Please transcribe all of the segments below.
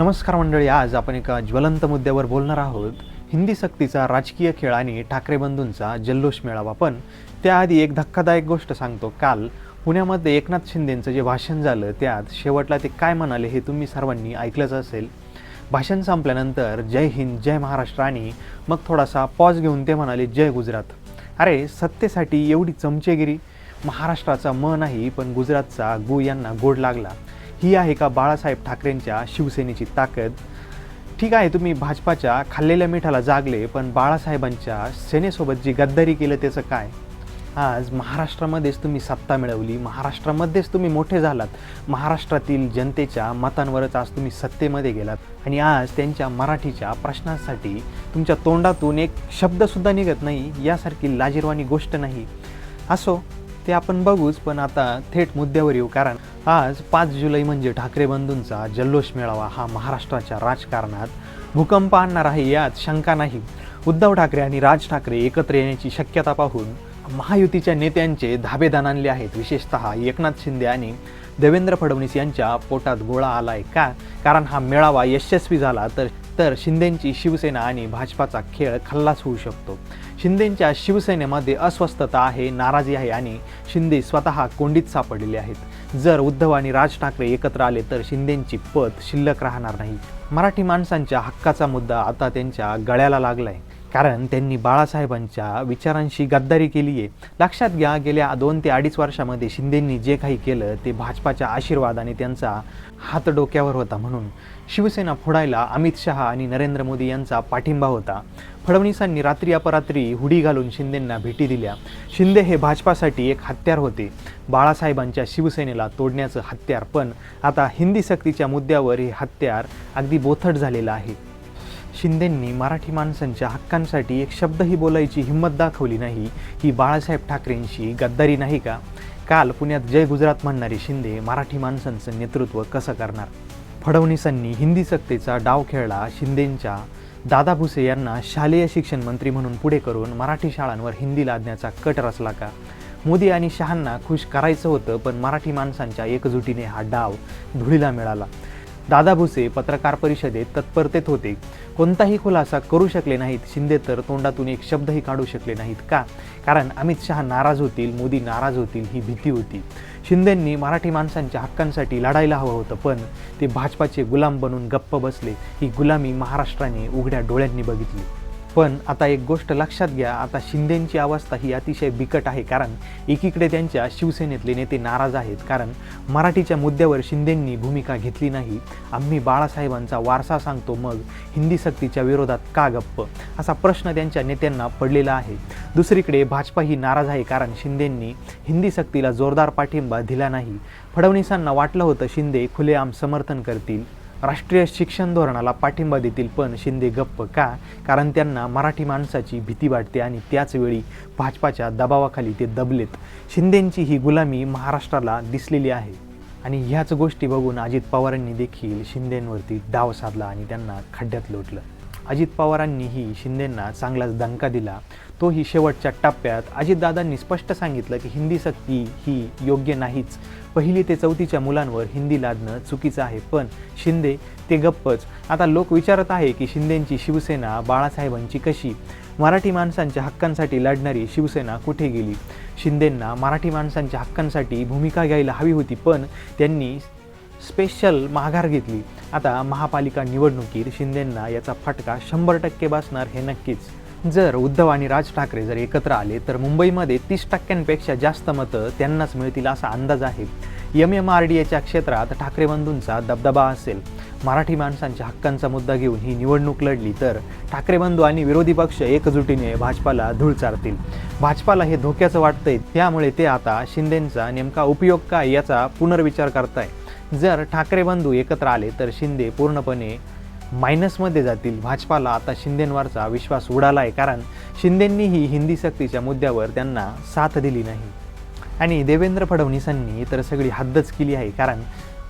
नमस्कार मंडळी आज आपण एका ज्वलंत मुद्द्यावर बोलणार आहोत. हिंदी सक्तीचा राजकीय खेळ आणि ठाकरे बंधूंचा जल्लोष मेळावा. पण त्याआधी एक धक्कादायक गोष्ट सांगतो. काल पुण्यामध्ये एकनाथ शिंदेंचं जे भाषण झालं त्यात शेवटला ते काय म्हणाले हे तुम्ही सर्वांनी ऐकलंच असेल. भाषण संपल्यानंतर जय हिंद जय महाराष्ट्र आणि मग थोडासा पॉज घेऊन ते म्हणाले जय गुजरात. अरे सत्तेसाठी एवढी चमचेगिरी? महाराष्ट्राचा म नाही पण गुजरातचा गु यांना गोड लागला. ही आहे का बाळासाहेब ठाकरेंच्या शिवसेनेची ताकद? ठीक आहे तुम्ही भाजपाच्या खाल्लेल्या मिठाला जागले पण बाळासाहेबांच्या सेनेसोबत जी गद्दारी केलं त्याचं काय? आज महाराष्ट्रामध्येच तुम्ही सत्ता मिळवली महाराष्ट्रामध्येच तुम्ही मोठे झालात. महाराष्ट्रातील जनतेच्या मतांवरच आज तुम्ही सत्तेमध्ये गेलात. आणि आज त्यांच्या मराठीच्या प्रश्नांसाठी तुमच्या तोंडातून एक शब्दसुद्धा निघत नाही यासारखी लाजीरवाणी गोष्ट नाही. असो ते आपण बघूच पण आता थेट मुद्द्यावर येऊ. कारण आज पाच जुलै म्हणजे ठाकरे बंधूंचा जल्लोष मेळावा हा महाराष्ट्राच्या राजकारणात भूकंप आणणार आहे यात शंका नाही. उद्धव ठाकरे आणि राज ठाकरे एकत्र येण्याची शक्यता पाहून महायुतीच्या नेत्यांचे धाबेदान आणले आहेत. विशेषतः एकनाथ शिंदे आणि देवेंद्र फडणवीस यांच्या पोटात गोळा आलाय. का? कारण हा मेळावा यशस्वी झाला तर तर शिंदेंची शिवसेना आणि भाजपाचा खेळ खल्लास होऊ शकतो. शिंदेंच्या शिवसेनेमध्ये अस्वस्थता आहे नाराजी आहे आणि शिंदे स्वतः कोंडीत सापडलेले आहेत. जर उद्धव आणि राज ठाकरे एकत्र आले तर शिंदेंची पत शिल्लक राहणार नाही. मराठी माणसांच्या हक्काचा मुद्दा आता त्यांच्या गळ्याला लागलाय. कारण त्यांनी बाळासाहेबांच्या विचारांशी गद्दारी केली आहे. लक्षात घ्या गेल्या दोन ते अडीच वर्षामध्ये शिंदेंनी जे काही केलं ते भाजपाच्या आशीर्वादाने त्यांचा हात डोक्यावर होता म्हणून. शिवसेना फोडायला अमित शहा आणि नरेंद्र मोदी यांचा पाठिंबा होता. फडणवीसांनी रात्री अपरात्री हुडी घालून शिंदेंना भेटी दिल्या. शिंदे हे भाजपासाठी एक हत्यार होते. बाळासाहेबांच्या शिवसेनेला तोडण्याचं हत्यार पण आता हिंदी सक्तीच्या मुद्द्यावर हे हत्यार अगदी बोथट झालेलं आहे. शिंदेंनी मराठी माणसांच्या हक्कांसाठी एक शब्दही बोलायची हिंमत दाखवली नाही. ही बाळासाहेब ठाकरेंशी गद्दारी नाही का? काल पुण्यात जय गुजरात म्हणणारे शिंदे मराठी माणसांचं नेतृत्व कसं करणार? फडणवीसांनी हिंदी सक्तीचा डाव खेळला शिंदेंच्या. दादा भुसे यांना शालेय शिक्षण मंत्री म्हणून पुढे करून मराठी शाळांवर हिंदी लादण्याचा कट रचला का? मोदी आणि शहांना खुश करायचं होतं पण मराठी माणसांच्या एकजुटीने हा डाव धुळीला मिळाला. दादा भुसे पत्रकार परिषदेत तत्परतेत होते. कोणताही खुलासा करू शकले नाहीत. शिंदे तर तोंडातून एक शब्दही काढू शकले नाहीत का? कारण अमित शहा नाराज होतील मोदी नाराज होतील ही भीती होती. शिंदेंनी मराठी माणसांच्या हक्कांसाठी लढायला हवं होतं पण ते भाजपाचे गुलाम बनून गप्प बसले. ही गुलामी महाराष्ट्राने उघड्या डोळ्यांनी बघितली. पण आता एक गोष्ट लक्षात घ्या आता शिंदेंची अवस्था ही अतिशय बिकट आहे. कारण एकीकडे त्यांच्या शिवसेनेतले नेते नाराज आहेत. कारण मराठीच्या मुद्द्यावर शिंदेंनी भूमिका घेतली नाही. आम्ही बाळासाहेबांचा वारसा सांगतो मग हिंदी सक्तीच्या विरोधात का गप्प? असा प्रश्न त्यांच्या नेत्यांना पडलेला आहे. दुसरीकडे भाजपा ही नाराज आहे. कारण शिंदेंनी हिंदी सक्तीला जोरदार पाठिंबा दिला नाही. फडणवीसांना वाटलं होतं शिंदे खुलेआम समर्थन करतील. राष्ट्रीय शिक्षण धोरणाला पाठिंबा देतील पण शिंदे गप्प का? कारण त्यांना मराठी माणसाची भीती वाटते आणि त्याचवेळी भाजपाच्या दबावाखाली ते दबलेत. शिंदेंची ही गुलामी महाराष्ट्राला दिसलेली आहे. आणि ह्याच गोष्टी बघून अजित पवारांनी देखील शिंदेंवरती डाव साधला आणि त्यांना खड्ड्यात लोटलं. अजित पवारांनीही शिंदेंना चांगलाच दणका दिला. तोही शेवटच्या टप्प्यात. अजितदादांनी स्पष्ट सांगितलं की हिंदी सक्ती ही योग्य नाहीच. पहिली ते चौथीच्या मुलांवर हिंदी लादणं चुकीचं आहे. पण शिंदे ते गप्पच. आता लोक विचारत आहे की शिंदेंची शिवसेना बाळासाहेबांची कशी? मराठी माणसांच्या हक्कांसाठी लढणारी शिवसेना कुठे गेली? शिंदेंना मराठी माणसांच्या हक्कांसाठी भूमिका घ्यायला हवी होती पण त्यांनी स्पेशल माघार घेतली. आता महापालिका निवडणुकीत शिंदेंना याचा फटका शंभर टक्के बसणार हे नक्कीच. जर उद्धव आणि राज ठाकरे जर एकत्र आले तर मुंबईमध्ये तीस टक्क्यांपेक्षा जास्त मतं त्यांनाच मिळतील असा अंदाज आहे. एम एम आर डी एच्या क्षेत्रात ठाकरे बंधूंचा दबदबा असेल. मराठी माणसांच्या हक्कांचा मुद्दा घेऊन ही निवडणूक लढली तर ठाकरे बंधू आणि विरोधी पक्ष एकजुटीने भाजपाला धूळ चारतील. भाजपाला हे धोक्याचं वाटतंय त्यामुळे ते आता शिंदेंचा नेमका उपयोग काय याचा पुनर्विचार करताय. जर ठाकरे बंधू एकत्र आले तर शिंदे पूर्णपणे मायनसमध्ये जातील. भाजपाला आता शिंदेंवरचा विश्वास उडाला आहे कारण शिंदेंनीही हिंदी सक्तीच्या मुद्द्यावर त्यांना साथ दिली नाही. आणि देवेंद्र फडणवीसांनी तर सगळी हद्दच केली आहे कारण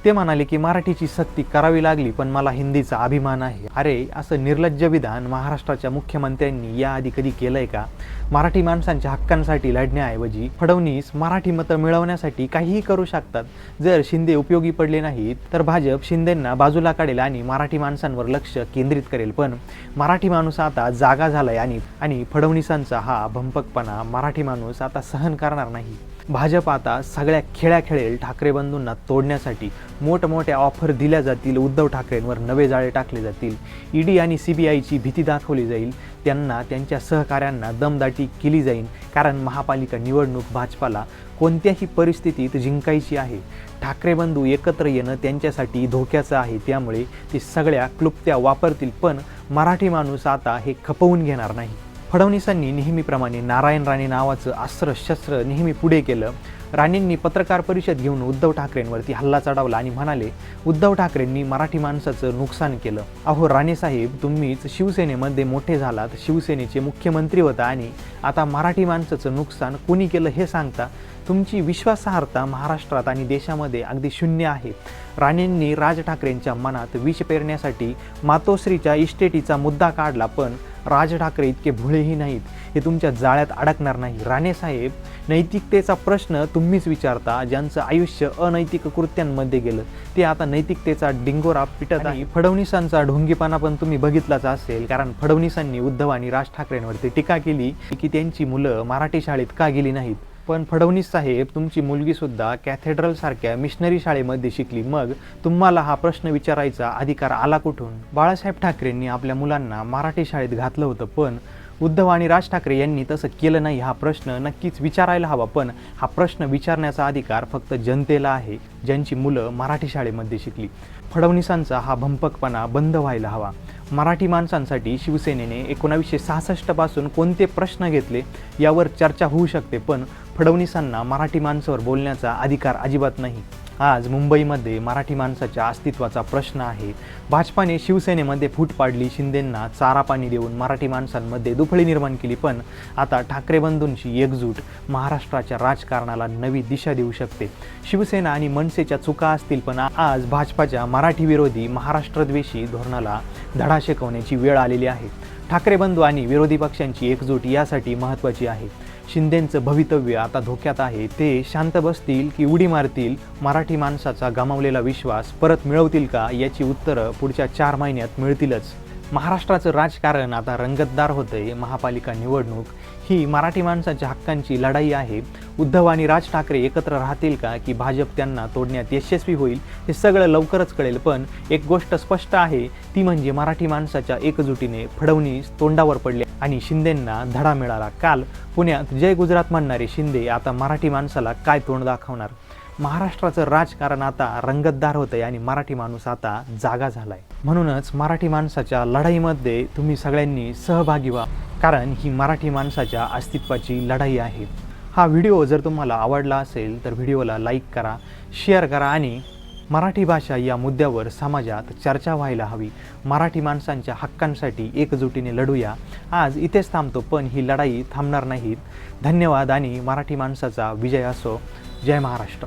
ते म्हणाले की मराठीची सक्ती करावी लागली पण मला हिंदीचा अभिमान आहे. अरे असं निर्लज्ज विधान महाराष्ट्राच्या मुख्यमंत्र्यांनी याआधी कधी केलंय का? मराठी माणसांच्या हक्कांसाठी लढण्याऐवजी फडणवीस मराठी मतं मिळवण्यासाठी काहीही करू शकतात. जर शिंदे उपयोगी पडले नाहीत तर भाजप शिंदेंना बाजूला काढेल आणि मराठी माणसांवर लक्ष केंद्रित करेल. पण मराठी माणूस आता जागा झालाय आणि आणि फडणवीसांचा हा भंपकपणा मराठी माणूस आता सहन करणार नाही. भाजप आता सगळ्या खेळ्या खेळेल ठाकरे बंधूंना तोडण्यासाठी मोठमोठ्या ऑफर दिल्या जातील. उद्धव ठाकरेंवर नवे जाळे टाकले जातील. ईडी आणि सी बी आयची भीती दाखवली जाईल. त्यांना त्यांच्या सहकाऱ्यांना दमदाटी केली जाईल. कारण महापालिका निवडणूक भाजपाला कोणत्याही परिस्थितीत जिंकायची आहे. ठाकरे बंधू एकत्र येणं त्यांच्यासाठी धोक्याचं आहे. त्यामुळे ते सगळ्या क्लुप्त्या वापरतील. पण मराठी माणूस आता हे खपवून घेणार नाही. फडणवीसांनी नेहमीप्रमाणे नारायण राणे नावाचं अस्त्र शस्त्र नेहमी पुढे केलं. राणेंनी पत्रकार परिषद घेऊन उद्धव ठाकरेंवरती हल्ला चढवला आणि म्हणाले उद्धव ठाकरेंनी मराठी माणसाचं नुकसान केलं. अहो राणेसाहेब तुम्हीच शिवसेनेमध्ये मोठे झालात. शिवसेनेचे मुख्यमंत्री होता आणि आता मराठी माणसाचं नुकसान कोणी केलं हे सांगता? तुमची विश्वासार्हता महाराष्ट्रात आणि देशामध्ये अगदी शून्य आहे राणेंनी राज ठाकरेंच्या मनात विष पेरण्यासाठी मातोश्रीच्या इस्टेटीचा मुद्दा काढला पण राज ठाकरे इतके भुळेही नाहीत हे तुमच्या जाळ्यात अडकणार नाही. राणे साहेब नैतिकतेचा प्रश्न तुम्हीच विचारता ज्यांचं आयुष्य अनैतिक कृत्यांमध्ये गेलं. ते आता नैतिकतेचा डिंगोरा पिटत आहे. फडणवीसांचा ढोंगीपणा पण तुम्ही बघितलाच असेल कारण फडणवीसांनी उद्धव आणि राज ठाकरेंवरती टीका केली की त्यांची मुलं मराठी शाळेत का गेली नाहीत? पण फडणवीस साहेब तुमची मुलगीसुद्धा कॅथेड्रलसारख्या मिशनरी शाळेमध्ये शिकली. मग तुम्हाला हा प्रश्न विचारायचा अधिकार आला कुठून? बाळासाहेब ठाकरेंनी आपल्या मुलांना मराठी शाळेत घातलं होतं पण उद्धव आणि राज ठाकरे यांनी तसं केलं नाही. हा प्रश्न नक्कीच विचारायला हवा पण हा प्रश्न विचारण्याचा अधिकार फक्त जनतेला आहे ज्यांची मुलं मराठी शाळेमध्ये शिकली. फडणवीसांचा हा भंपकपणा बंद व्हायला हवा. मराठी माणसांसाठी शिवसेनेने एकोणावीसशे सहासष्टपासून कोणते प्रश्न घेतले यावर चर्चा होऊ शकते पण फडणवीसांना मराठी माणसावर बोलण्याचा अधिकार अजिबात नाही. आज मुंबईमध्ये मराठी माणसाच्या अस्तित्वाचा प्रश्न आहे. भाजपाने शिवसेनेमध्ये फूट पाडली शिंदेंना चारा पाणी देऊन मराठी माणसांमध्ये दुफळी निर्माण केली पण आता ठाकरे बंधूंची एकजूट महाराष्ट्राच्या राजकारणाला नवी दिशा देऊ शकते. शिवसेना आणि मनसेच्या चुका असतील पण आज भाजपाच्या मराठी विरोधी महाराष्ट्रद्वेषी धोरणाला धडा शिकवण्याची वेळ आलेली आहे. ठाकरे बंधू आणि विरोधी पक्षांची एकजूट यासाठी महत्त्वाची आहे. शिंदेंचं भवितव्य आता धोक्यात आहे. ते शांत बसतील की उडी मारतील? मराठी माणसाचा गमावलेला विश्वास परत मिळवतील का? याची उत्तरं पुढच्या चार महिन्यात मिळतीलच. महाराष्ट्राचं राजकारण आता रंगतदार होतंय. महापालिका निवडणूक ही मराठी माणसाच्या हक्कांची लढाई आहे. उद्धव आणि राज ठाकरे एकत्र राहतील का? की भाजप त्यांना तोडण्यात यशस्वी होईल? हे सगळं लवकरच कळेल पण एक गोष्ट स्पष्ट आहे ती म्हणजे मराठी माणसाच्या एकजुटीने फडवणीस तोंडावर पडले आणि शिंदेंना धडा मिळाला. काल पुण्यात जय गुजरात म्हणणारे शिंदे आता मराठी माणसाला काय तोंड दाखवणार? महाराष्ट्राचं राजकारण आता रंगतदार होतंय आणि मराठी माणूस आता जागा झालाय. म्हणूनच मराठी माणसाच्या लढाईमध्ये तुम्ही सगळ्यांनी सहभागी व्हा. कारण ही मराठी माणसाच्या अस्तित्वाची लढाई आहे. हा व्हिडिओ जर तुम्हाला आवडला असेल तर व्हिडिओला लाईक करा शेअर करा आणि मराठी भाषा या मुद्द्यावर समाजात चर्चा व्हायला हवी. मराठी माणसांच्या हक्कांसाठी एकजुटीने लढूया. आज इथेच थांबतो पण ही लढाई थांबणार नाहीत. धन्यवाद आणि मराठी माणसाचा विजय असो. जय महाराष्ट्र.